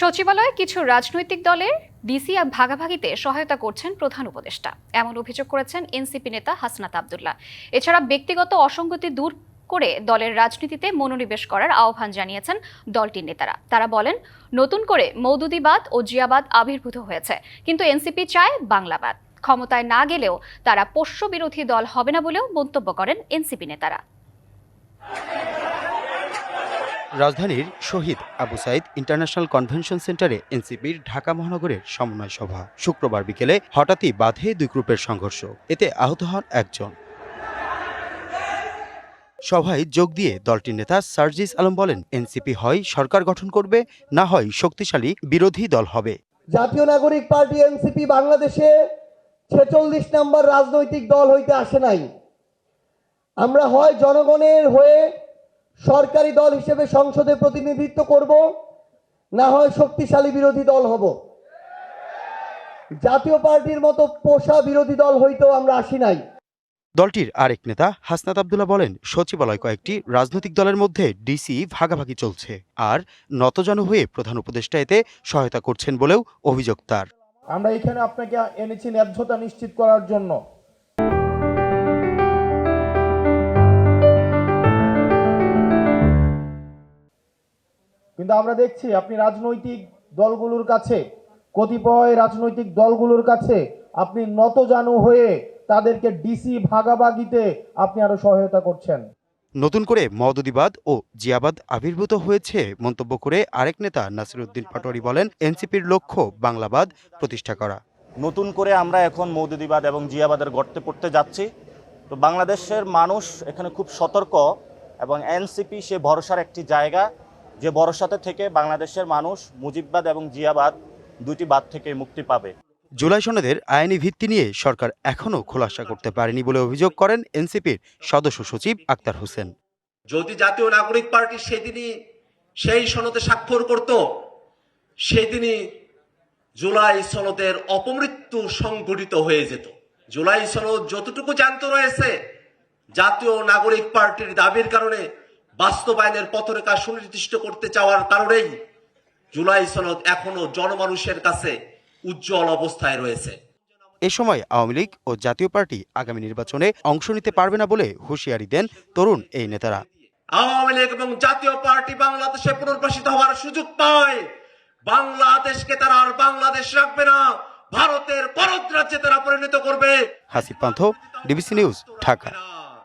সচিবালয়ে কিছু রাজনৈতিক দলের ডিসি ভাগাভাগিতে সহায়তা করছেন প্রধান উপদেষ্টা। এমন অভিযোগ করেছেন এনসিপি নেতা হাসনাত আবদুল্লাহ। এছাড়া ব্যক্তিগত অসঙ্গতি দূর করে দলের রাজনীতিতে মনোনিবেশ করার আহ্বান জানিয়েছেন দলটির নেতারা। তারা বলেন, নতুন করে মৌদুদিবাদ ও জিয়াবাদ আবির্ভূত হয়েছে, কিন্তু এনসিপি চায় বাংলাবাদ। ক্ষমতায় না গেলেও তারা পোষ্য বিরোধী দল হবে না বলেও মন্তব্য করেন এনসিপি নেতারা। রাজধানীর শহীদ আবু সাইদ ইন্টারন্যাশনাল কনভেনশন সেন্টারে এনসিপির ঢাকা মহানগরের সমন্বয় সভা। শুক্রবার বিকেলে হঠাৎই বাধে দুই গ্রুপের সংঘর্ষ। এতে আহত হন একজন। সভায় যোগ দিয়ে দলটির নেতা সার্জিস আলম বলেন, এনসিপি হয় সরকার গঠন করবে, না হয় শক্তিশালী বিরোধী দল হবে। জাতীয় নাগরিক পার্টি এনসিপি বাংলাদেশে ছেচল্লিশ নম্বর রাজনৈতিক দল হইতে আসে নাই। আমরা হয় জনগণের হয়ে সরকারি দল হিসেবে সংসদে প্রতিনিধিত্ব করব না হয় শক্তিশালী বিরোধী দল হব। জাতীয় পার্টির মতো পোষা বিরোধী দল হইতেও আমরা আসি নাই। দলটির আরেক নেতা হাসনাত আবদুল্লাহ বলেন সচিবালয় কয়েকটি রাজনৈতিক দলের মধ্যে ডিসি ভাগাভাগি চলছে আর নতজানু হয়ে প্রধান উপদেষ্টা এতে সহায়তা করছেন বলেও অভিযোগ তার। আমরা এখানে আপনাকে এনেছি ন্যায্যতা নিশ্চিত করার জন্য। কিন্তু আমরা দেখছি আপনি রাজনৈতিক দলগুলোর কাছে কতিপয় রাজনৈতিক দলগুলোর কাছে আপনি নতজানু হয়ে তাদেরকে ডিসি ভাগাভাগিতে আপনি আরও সহায়তা করছেন। নতুন করে মওদুদিবাদ ও জিয়াবাদ আবির্ভূত হয়েছে মন্তব্য করে আরেক নেতা নাসিরুদ্দিন পাটোয়ারি বলেন এনসিপির লক্ষ্য বাংলাবাদ প্রতিষ্ঠা করা। নতুন করে আমরা এখন মৌদুদিবাদ এবং জিয়াবাদের গর্তে পড়তে যাচ্ছি। তো বাংলাদেশের মানুষ এখানে খুব সতর্ক এবং এনসিপি সে ভরসার একটি জায়গা। যে ভরসাতে থেকে বাংলাদেশের মানুষ মুজিববাদ এবং জিয়াবাদ দুটি বাদ থেকে মুক্তি পাবে। জুলাই সনদের আইনি ভিত্তি নিয়ে সরকার এখনও খোলাসা করতে পারেনি বলে অভিযোগ করেন এনসিপির সদস্য সচিব আক্তার হোসেন। যদি জাতীয় নাগরিক পার্টি সেদিনই সেই সনদে স্বাক্ষর করত সেদিনই জুলাই সনদের অপমৃত্যু সংঘটিত হয়ে যেত। জুলাই সনদ যতটুকু জানত রয়েছে জাতীয় নাগরিক পার্টির দাবির কারণে বাস্তবায়নের পথরেখা সুনির্দিষ্ট করতে চাওয়ার কারণেই জুলাই সনদ এখনও জনমানুষের কাছে উজ্জ্বল অবস্থায় রয়েছে। এ সময় আওয়ামী লীগ ও জাতীয় পার্টি আগামী নির্বাচনে অংশ নিতে পারবে না বলে হুঁশিয়ারি দেন তরুণ এই নেতারা। আওয়ামী লীগ এবং জাতীয় পার্টি বাংলাদেশে পুনর্বাসিত হওয়ার সুযোগ পায়। বাংলাদেশকে তারা আর বাংলাদেশ রাখবে না ভারতের পরত রাজ্যে তারা পরিণত করবে। Hasib Pantho DBC news Dhaka.